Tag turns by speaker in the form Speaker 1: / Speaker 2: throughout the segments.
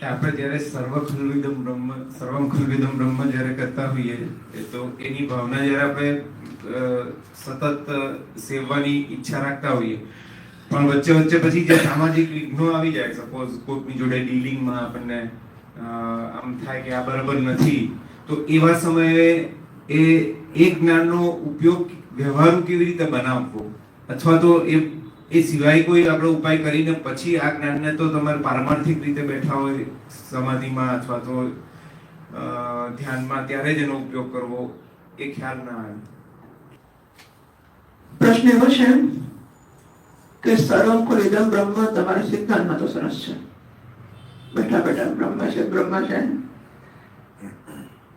Speaker 1: કે આપણે જ્યારે સર્વ ખલ્વિદમ બ્રહ્મ સર્વમ ખલ્વિદમ બ્રહ્મ જ્યારે કરતા હોઈએ તો એની ભાવના જ્યારે આપણે સતત સેવવાની ઈચ્છા રાખતા હોઈએ. પણ વચ્ચે વચ્ચે પછી જે સામાજિક વિઘ્નો આવી જાય સપોઝ કોઈકની જોડે ડીલિંગમાં આપણને આમ થાય કે આ બરાબર નથી, તો એવા સમયે એ એ જ્ઞાનનો ઉપયોગ વ્યવહારુ કેવી રીતે બનાવવો? અથવા તો એ એ સિવાય કોઈ આપણે ઉપાય કરીને પછી આ જ્ઞાનને તો તમારે પારમાર્થિક રીતે બેઠા હોય સમાધિમાં અથવા તો ધ્યાનમાં ત્યારે જ એનો ઉપયોગ કરવો, એ ખ્યાલ ના આવે.
Speaker 2: પ્રશ્ન એવો છે કે સર્વમ ખુલિદમ બ્રહ્મ તમારા સિદ્ધાંતમાં તો સરસ છે. બેઠા બેઠા બ્રહ્મ છે બ્રહ્મ છે.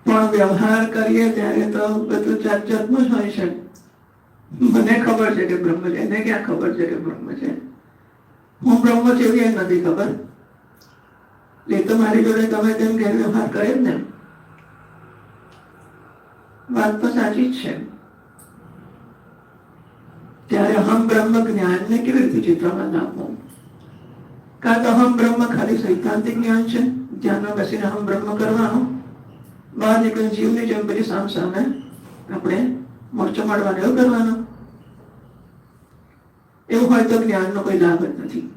Speaker 2: પણ વ્યવહાર કરીએ ત્યારે તો બધું જાત જાતનું જ હોય છે. મને ખબર છે કે બ્રહ્મ છે. એને ક્યાં ખબર છે કે બ્રહ્મ છે? હું બ્રહ્મ છું એ નથી ખબર. એ તો મારી જોડે તમે તેમ ગેરવ્યવહાર કરે જ ને. વાત તો સાચી જ છે. ત્યારે અહમ બ્રહ્મ જ્ઞાનને કેવી રીતે ચિત્રમાં નાખવું? કાં તો અહમ બ્રહ્મ ખાલી સૈદ્ધાંતિક જ્ઞાન છે? ધ્યાનમાં બેસીને અહમ બ્રહ્મ કરવાનું? બહાર નીકળીને જીવની જેમ પેલી સામ સામે આપણે મોરચો મારવાનો, એવું કરવાનું? એવું હોય તો જ્ઞાનનો કોઈ લાભ જ નથી.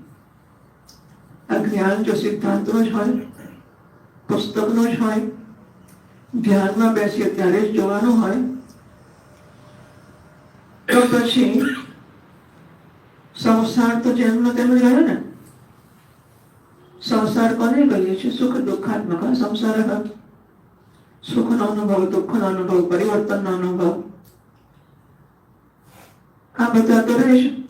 Speaker 2: આ જ્ઞાન જો સિદ્ધાંતનો જ હોય, પુસ્તકનો જ હોય, ધ્યાનમાં બેસીએ ત્યારે જ જોવાનું હોય, તો પછી સંસાર તો જેમનો તેમ જ રહ્યો ને. સંસાર કોને કહીએ છીએ? સુખ દુઃખાત્મક. સંસાર. સુખનો અનુભવ, દુઃખનો અનુભવ, પરિવર્તનનો અનુભવ. આ બધા તો રહેશે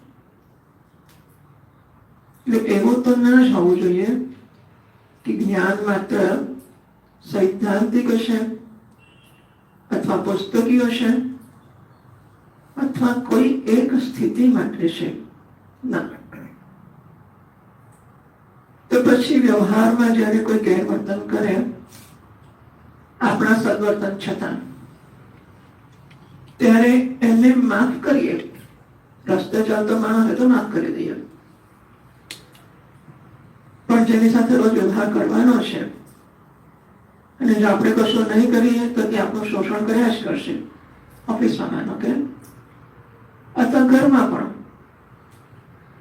Speaker 2: એટલે એવું તો ના હોવું જોઈએ કે જ્ઞાન માત્ર સૈદ્ધાંતિક હશે અથવા પુસ્તકી હશે અથવા કોઈ એક સ્થિતિ માટે છે. ના. તો પછી વ્યવહારમાં જ્યારે કોઈ ગેરવર્તન કરે, આપણા સદવર્તન છતાં, ત્યારે એને માફ કરીએ. રસ્તે ચાલતો માણસ તો માફ કરી દઈએ. પણ સાથે રોજ વ્યવહાર કરવાનો છે. અને જો આપણે કશું નહીં કરીએ, તો તે આપણું શોષણ કર્યા જ કરશે. ઓફિસમાં કે? અથવા ઘરમાં પણ.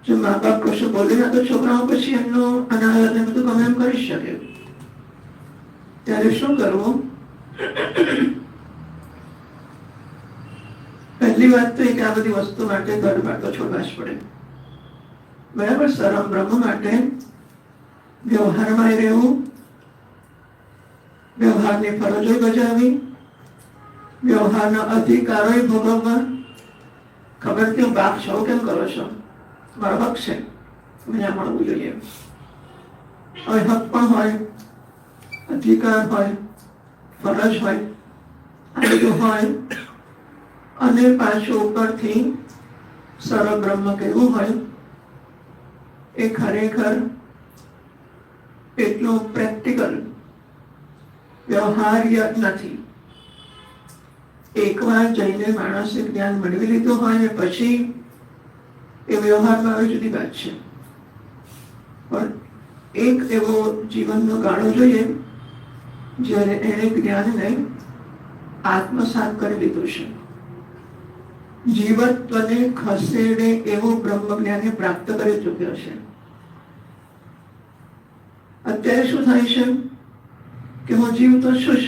Speaker 2: જો મા બાપ કશું બોલે ના તો છોકરાઓ પછી એમનું અનાદર બધું ગમે એમ કરી શકે. ત્યારે શું કરવું? પહેલી વાત તો એ કે આ બધી વસ્તુ માટે ઘર તો છોડવા જ પડે. બરાબર? સરમ બ્રહ્મ માટે વ્યવહારમાં રહેવું, વ્યવહારની ફરજો બજાવી વ્યવહારના અધિકારો ભોગવવા. ખબર કે બાપ છો કેમ કરો છો? મારો હક છે. મને મળવું જોઈએ. હવે હક પણ હોય, અધિકાર હોય, ફરજ હોય, આ હોય. અને પાછું ઉપરથી સરળ બ્રહ્મ કહેવું હોય, એ ખરેખર એટલું પ્રેક્ટિકલ વ્યવહાર્ય નથી. એકવાર જઈને માણસે જ્ઞાન મેળવી લીધું હોય ને પછી એ વ્યવહારમાં આવે જુદી વાત છે. પણ એક એવો જીવનનો ગાળો જોઈએ જ્યારે એણે જ્ઞાનને આત્મસાત કરી લીધું છે. જીવત્વને ખસેડે એવું બ્રહ્મ જ્ઞાને પ્રાપ્ત કરી ચૂક્યો છે. અત્યારે શું થાય છે કે હું જીવ તો છું જ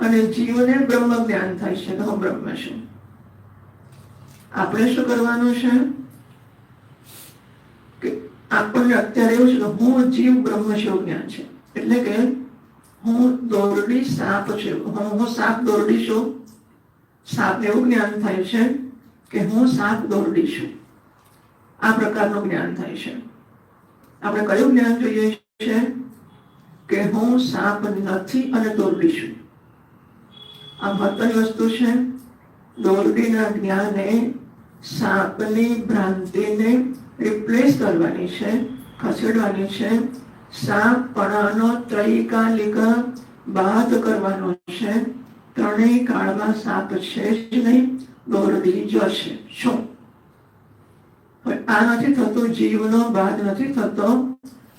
Speaker 2: અને જીવને બ્રહ્મ જ્ઞાન થાય છે કે હું બ્રહ્મ છું આપણે શું કરવાનું છે કે આપણને અત્યારે એવું છે કે હું જીવ બ્રહ્મ છે જ્ઞાન છે એટલે કે હું દોરડી સાપ છું હું હું સાપ દોરડી છું સાપ એવું જ્ઞાન થાય છે કે હું સાપ દોરડી છું આ પ્રકારનું જ્ઞાન થાય છે આપણે કયું જ્ઞાન જોઈએ છે કે હું સાપ નથી અને દોરડી છું. આ મહત્વની વસ્તુ છે, દોરડીના જ્ઞાને સાપની ભ્રાંતિને રિપ્લેસ કરવાની છે, ખસેડવાની છે સાપ પણાનો ત્રૈકાલિક બાદ કરવાનો છે. ત્રણેય કાળમાં સાપ છે જ નહીં, દોરડી જશે શું? આ નથી થતું જીવનો બાદ નથી થતો.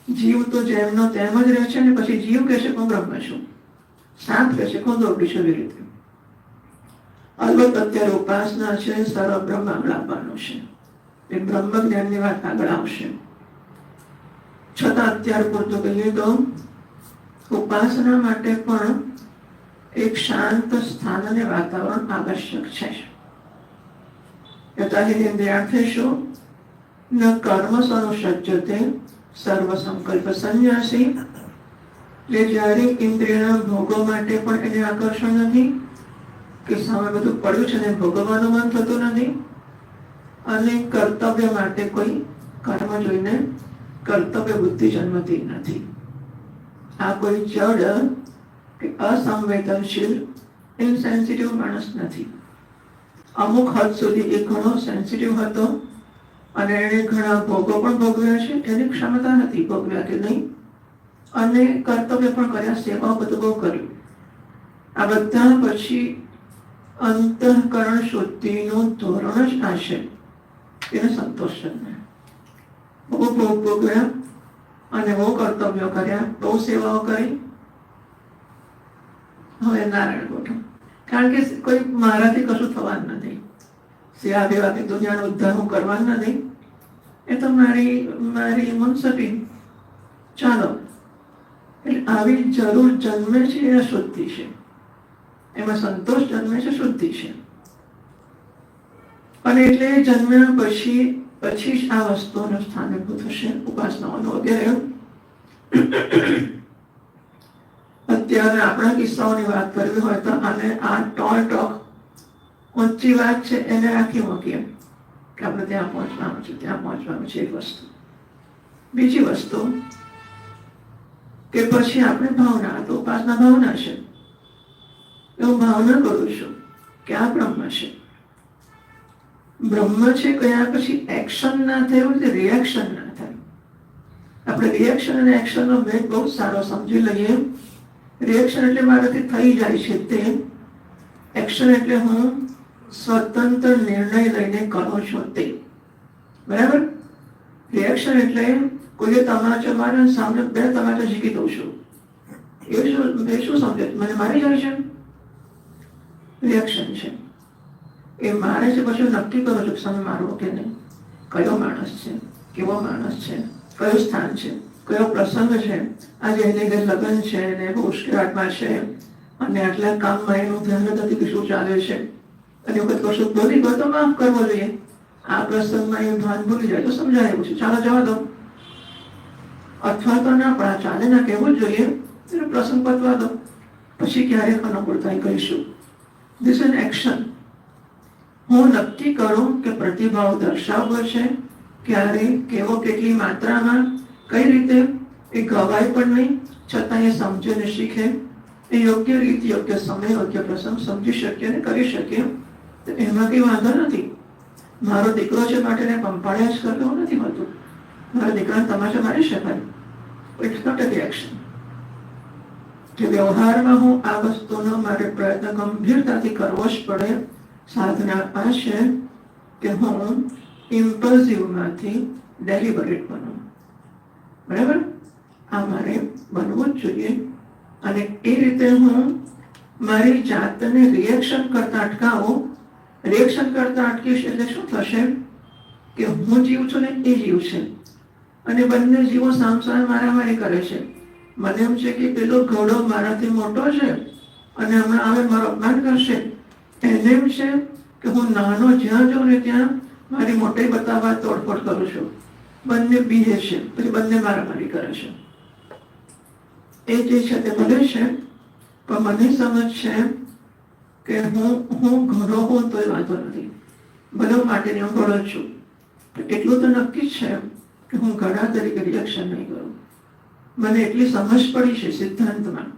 Speaker 2: જીવ તો જેમનો તેમ જ રહે છે ને પછી જીવ કહે છે કે હું બ્રહ્મ છું. સાત કહેશે કોણ દોડી છું એવી રીતે અલબત્ત અત્યારે ઉપાસના છે સર્વ બ્રહ્મ આવવાનું છે. એ બ્રહ્મ જ્ઞાનની વાત આગળ આવશે. છતાં અત્યાર પૂરતું કહીએ તો, ઉપાસના માટે પણ એક શાંત સ્થાન અને વાતાવરણ આવશ્યક છે. યથા હિ ઇન્દ્રિયાર્થેષુ ન કર્મ સનુસજ્જતે સર્વ સંકલ્પ સંન્યાસી એટલે જ્યારે ઇન્દ્રિયના ભોગો માટે પણ એને આકર્ષણ નથી, કે સામે બધું પડ્યું છે ને ભોગવવાનું મન થતું નથી, અને કર્તવ્ય માટે કોઈ કર્મ જોઈને કર્તવ્ય બુદ્ધિ જન્મતી નથી. આ કોઈ જડ કે અસંવેદનશીલ ઇનસેન્સિટિવ માણસ નથી. અમુક હદ સુધી એ ઘણો સેન્સિટિવ હતો અને એણે ઘણા ભોગો પણ ભોગવ્યા છે. એની ક્ષમતા નથી ભોગવ્યા કે નહીં. અને કર્તવ્ય પણ કર્યા સેવા બધું બહુ કર્યું. આ બધા પછી અંતઃકરણ શુદ્ધિનું ધોરણ જ આ છે. એને સંતોષ જ નહીં બહુ ભોગ ભોગવ્યા અને બહુ કર્તવ્યો કર્યા, બહુ સેવાઓ કરી. હવે નારાયણ ગોઠો કારણ કે કોઈ મારાથી કશું થવાનું નથી. સેવા દેવાથી દુનિયાનો ઉદ્ધાર હું કરવાનું નથી. એ તો મારી મારી મુનસફી ચાલો. એટલે આવી જરૂર જન્મે છે એ શુદ્ધિ છે. એમાં સંતોષ જન્મે છે, શુદ્ધિ છે. અને એટલે જન્મ્યા પછી પછી જ આ વસ્તુઓનું સ્થાનીભૂત થશે. ઉપાસનાઓનું વગેરે. અત્યારે આપણા કિસ્સાઓની વાત કરવી હોય તો આને આ ટોલ ટોક ઊંચી વાત છે, એને રાખી મૂકીએ. કે આપણે ત્યાં પહોંચવાનું છે, ત્યાં પહોંચવાનું છે એક વસ્તુ. બીજી વસ્તુ કે પછી આપણે ભાવના તો ઉપાસના ભાવના છે. હું ભાવના કરું છું કે આ બ્રહ્મ છે. બ્રહ્મ છે કયા પછી એક્શન ના થયું એવું રિએક્શન ના થાય. આપણે રિએક્શન અને એક્શનનો ભેદ બહુ સારો સમજી લઈએ. રિએક્શન એટલે મારાથી થઈ જાય છે તે એક્શન એટલે હું સ્વતંત્ર નિર્ણય લઈને કરો છો તે. બરાબર? રિએક્શન એટલે કોઈએ તમાચો મારે સામે બે તમાચો જીકી દઉં છું. એ શું મેં શું સમજે? મને મારી જાય છે? રિએક્શન છે. એ મારે છે પછી નક્કી કરો છો સામે મારવો કે નહીં. કયો માણસ છે? કેવો માણસ છે? કયું સ્થાન છે? કયો પ્રસંગ છે? આજે એને ઘર લગ્ન છે ને બહુ ઉશ્કેરાટમાં છે. અને આટલા કામમાં એનું ધ્યાન નથી કે શું ચાલે છે? અને વખત કશું બોલી ગયો તો માફ કરવો જોઈએ? આ પ્રસંગમાં એ ભાન ભૂલી જાય તો સમજાય. છે ચાલો, જવા દો અથવા તો ના, પણ ચાલે ના, કહેવું જોઈએ. એનો પ્રસંગ પતવા દો પછી ક્યારેક અનુકૂળતા કહીશું ધીસ એન એક્શન હું નક્કી કરું કે પ્રતિભાવ દર્શાવવો છે, ક્યારે, કેવો, કેટલી માત્રામાં, કઈ રીતે, એ ગવાય પણ નહીં, છતાં એ સમજે ને શીખે. એ યોગ્ય રીત, યોગ્ય સમય, યોગ્ય પ્રસંગ સમજી શકીએ અને કરી શકીએ. એમાં કંઈ વાંધો નથી. મારો દીકરો છે માટે પંપાળ્યા જ કરતો નથી મળતું મારા દીકરાને તમાશા મારી શકાય. ઇટ્સ નોટ અ રિએક્શન કે વ્યવહારમાં હું આ વસ્તુનો મારે પ્રયત્ન ગંભીરતાથી કરવો જ પડે. સાધના આ છે કે હું ઇમ્પલ્સિવમાંથી ડેલિબરેટ બનું. બરાબર? આ મારે બનવું જ જોઈએ. અને એ રીતે હું મારી જાતને રિએક્શન કરતા અટકાવું રિએક્શન કરતા અટકીશ એટલે શું થશે? કે હું જીવ છું ને એ જીવ છે. અને બંને જીવો સામસામે મારામારી કરે છે. મને એમ છે કે પેલો ઘોડો મારાથી મોટો છે અને હમણાં આવે મારો અપમાન કરશે. એને એમ છે કે હું નાનો જ્યાં જાઉં ને ત્યાં મારી મોટાઈ બતાવવા તોડફોડ કરું છું. બંને બીજે છે, પછી બંને મારામારી કરે છે. એ જે છે તે બને છે. પણ મને સમજ છે કે હું હું ઘરો હોઉં તોય વાંધો નથી. હું માટેની હું ઘોડો છું. એટલું તો નક્કી જ છે કે હું ઘણા તરીકે રિએક્શન નહીં કરું. મને એટલી સમજ પડી છે સિદ્ધાંતમાં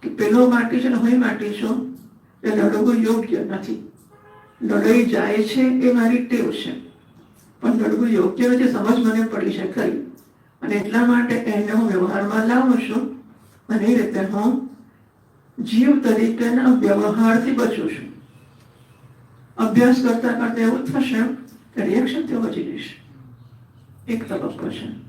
Speaker 2: કે પેલો માટી છે ને હું માટી છું. એ લડવું યોગ્ય નથી. લડાઈ જાય છે એ મારી ટેવ છે. પણ લડવું યોગ્ય નથી સમજ મને પડી છે ખરી. અને એટલા માટે એને હું વ્યવહારમાં લાવું છું. અને એ રીતે હું જીવ તરીકેના વ્યવહારથી બચું છું. અભ્યાસ કરતા કરતા એવું થશે કે રિએક્શનથી બચી જઈશ એક તબક્કો છે.